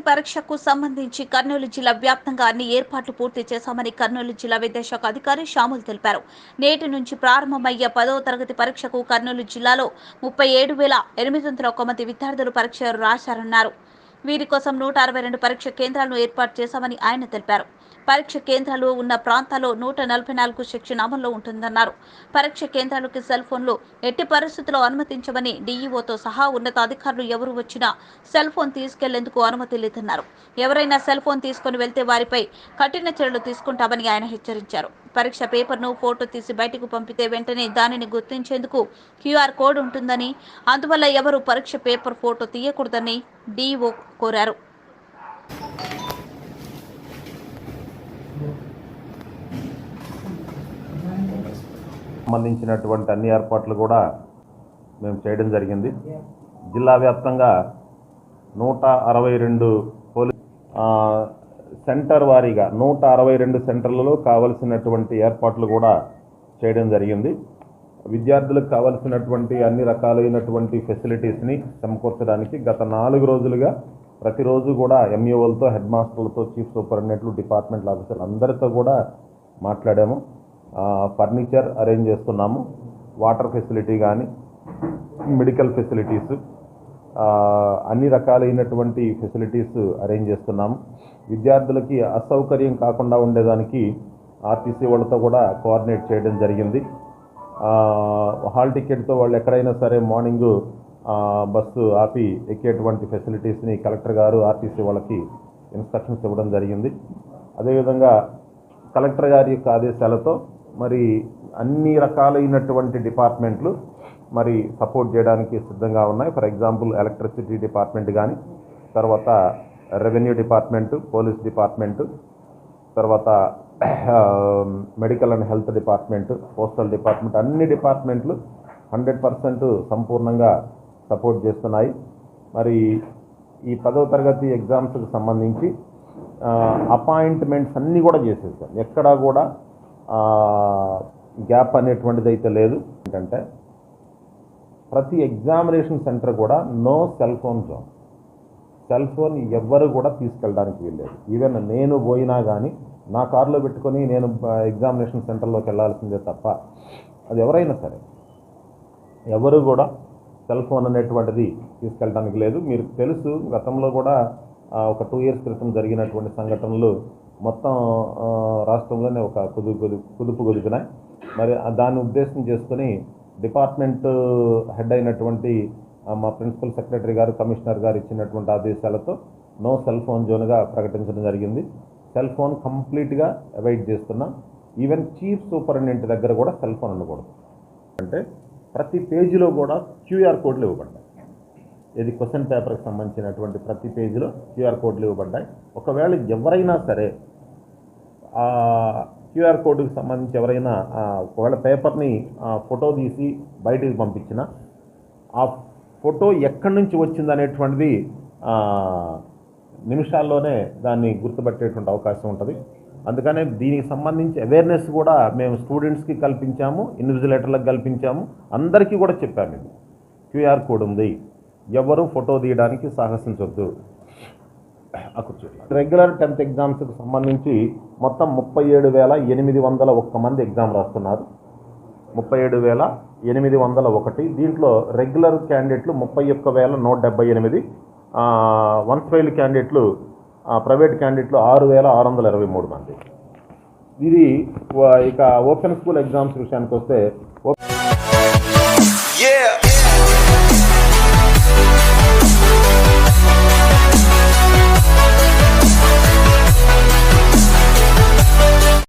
పరీక్షకు సంబంధించి కర్నూలు జిల్లా వ్యాప్తంగా అన్ని ఏర్పాట్లు పూర్తి చేశామని కర్నూలు జిల్లా విద్యాశాఖ అధికారి శ్యాముల్ తెలిపారు. నేటి నుంచి ప్రారంభమయ్యే పదవ తరగతి పరీక్షకు కర్నూలు జిల్లాలో ముప్పై ఏడు వేల ఎనిమిది వందల ఒక్క మంది విద్యార్థులు పరీక్ష రాశారన్నారు. వీరి కోసం నూట అరవై రెండు పరీక్ష కేంద్రాలను ఏర్పాటు చేశామని ఆయన తెలిపారు. పరీక్ష కేంద్రాలు ఉన్న ప్రాంతాల్లో నూట నలభై నాలుగు సెక్షన్ అమల్లో ఉంటుందన్నారు. పరీక్ష కేంద్రాలకు సెల్ ఫోన్లు ఎట్టి పరిస్థితుల్లో అనుమతించమని డీఈఓతో సహా ఉన్నతాధికారులు ఎవరు వచ్చినా సెల్ ఫోన్ తీసుకెళ్ళేందుకు అనుమతి లేదన్నారు. ఎవరైనా సెల్ ఫోన్ తీసుకుని వెళ్తే వారిపై కఠిన చర్యలు తీసుకుంటామని ఆయన హెచ్చరించారు. పరీక్ష పేపర్ను ఫోటో తీసి బయటకు పంపితే వెంటనే దానిని గుర్తించేందుకు క్యూఆర్ కోడ్ ఉంటుందని అందువల్ల ఎవరు పరీక్ష పేపర్ ఫోటో తీయకూడదని డీఈఓ కోరారు. సంబంధించినటువంటి అన్ని ఏర్పాట్లు కూడా మేము చేయడం జరిగింది. జిల్లా వ్యాప్తంగా నూట అరవై రెండు పోలీస్ సెంటర్ వారీగా నూట అరవై రెండు సెంటర్లలో కావలసినటువంటి ఏర్పాట్లు కూడా చేయడం జరిగింది. విద్యార్థులకు కావలసినటువంటి అన్ని రకాలైనటువంటి ఫెసిలిటీస్ని సమకూర్చడానికి గత నాలుగు రోజులుగా ప్రతిరోజు కూడా ఎంఈఓలతో హెడ్ మాస్టర్లతో చీఫ్ సూపరింటెండెంట్లు డిపార్ట్మెంట్ ఆఫీసర్లు అందరితో కూడా మాట్లాడాము. ఫర్నిచర్ అరేంజ్ చేస్తున్నాము. వాటర్ ఫెసిలిటీ కానీ మెడికల్ ఫెసిలిటీస్ అన్ని రకాలైనటువంటి ఫెసిలిటీస్ అరేంజ్ చేస్తున్నాము. విద్యార్థులకి అసౌకర్యం కాకుండా ఉండేదానికి ఆర్టీసీ వాళ్ళతో కూడా కోఆర్డినేట్ చేయడం జరిగింది. హాల్ టికెట్తో వాళ్ళు ఎక్కడైనా సరే మార్నింగ్ బస్సు ఆపి ఎక్కేటువంటి ఫెసిలిటీస్ని కలెక్టర్ గారు ఆర్టీసీ వాళ్ళకి ఇన్స్ట్రక్షన్స్ ఇవ్వడం జరిగింది. అదేవిధంగా కలెక్టర్ గారి యొక్క ఆదేశాలతో మరి అన్ని రకాలైనటువంటి డిపార్ట్మెంట్లు మరి సపోర్ట్ చేయడానికి సిద్ధంగా ఉన్నాయి. ఫర్ ఎగ్జాంపుల్ ఎలక్ట్రిసిటీ డిపార్ట్మెంట్ కానీ తర్వాత రెవెన్యూ డిపార్ట్మెంటు పోలీస్ డిపార్ట్మెంటు తర్వాత medical and health department postal department అన్ని డిపార్ట్మెంట్లు హండ్రెడ్ పర్సెంట్ సంపూర్ణంగా సపోర్ట్ చేస్తున్నాయి. మరి ఈ పదవ తరగతి ఎగ్జామ్స్కి సంబంధించి అపాయింట్మెంట్స్ అన్నీ కూడా చేసేసాం ఎక్కడా కూడా గ్యాప్ అనేటువంటిది అయితే లేదు. ఏంటంటే ప్రతి ఎగ్జామినేషన్ సెంటర్ కూడా no cell phone zone. Cell phone ఎవ్వరు కూడా తీసుకెళ్ళడానికి వీల్లేదు. ఈవెన్ నేను పోయినా కానీ నా కారులో పెట్టుకొని నేను ఎగ్జామినేషన్ సెంటర్లోకి వెళ్ళాల్సిందే తప్ప అది ఎవరైనా సరే ఎవరు కూడా సెల్ ఫోన్ అనేటువంటిది తీసుకెళ్ళడానికి లేదు. మీరు తెలుసు గతంలో కూడా ఒక టూ ఇయర్స్ క్రితం జరిగినటువంటి సంఘటనలు మొత్తం రాష్ట్రంలోనే ఒక కుదుపు కుదుపు కుదుపు కుదిపినాయి. మరి దాన్ని ఉద్దేశం చేసుకుని డిపార్ట్మెంట్ హెడ్ అయినటువంటి మా ప్రిన్సిపల్ సెక్రటరీ గారు కమిషనర్ గారు ఇచ్చినటువంటి ఆదేశాలతో నో సెల్ ఫోన్ జోన్గా ప్రకటించడం జరిగింది. సెల్ ఫోన్ కంప్లీట్గా అవాయిడ్ చేస్తున్నాం. ఈవెన్ చీఫ్ సూపరింటెండెంట్ దగ్గర కూడా సెల్ ఫోన్ ఉండకూడదు. అంటే ప్రతి పేజీలో కూడా క్యూఆర్ కోడ్లు ఇవ్వబడి ఇది క్వశ్చన్ పేపర్కి సంబంధించినటువంటి ప్రతి పేజీలో క్యూఆర్ కోడ్లు ఇవ్వబడ్డాయి. ఒకవేళ ఎవరైనా సరే ఆ క్యూఆర్ కోడ్కి సంబంధించి ఎవరైనా ఒకవేళ పేపర్ని ఫోటో తీసి బయటికి పంపించిన ఆ ఫోటో ఎక్కడి నుంచి వచ్చింది అనేటువంటిది నిమిషాల్లోనే దాన్ని గుర్తుపట్టేటువంటి అవకాశం ఉంటుంది. అందుకనే దీనికి సంబంధించి అవేర్నెస్ కూడా మేము స్టూడెంట్స్కి కల్పించాము ఇన్విజిలేటర్లకు కల్పించాము అందరికీ కూడా చెప్పాము ఇది. క్యూఆర్ కోడ్ ఉంది. ఎవరు ఫోటో తీయడానికి సాహసించొద్దు. రెగ్యులర్ టెన్త్ ఎగ్జామ్స్కి సంబంధించి మొత్తం ముప్పై ఏడు వేల ఎనిమిది వందల ఒక్క మంది ఎగ్జామ్ రాస్తున్నారు. ముప్పై ఏడు వేల ఎనిమిది వందల ఒకటి. దీంట్లో రెగ్యులర్ క్యాండిడేట్లు ముప్పై ఒక్క వేల నూట డెబ్బై ఎనిమిది. వన్ ఫైల్ క్యాండిడేట్లు ప్రైవేట్ క్యాండిడేట్లు ఆరు వేల ఆరు వందల ఇరవై మూడు మంది. ఇది ఇక ఓపెన్ స్కూల్ ఎగ్జామ్స్ విషయానికి వస్తే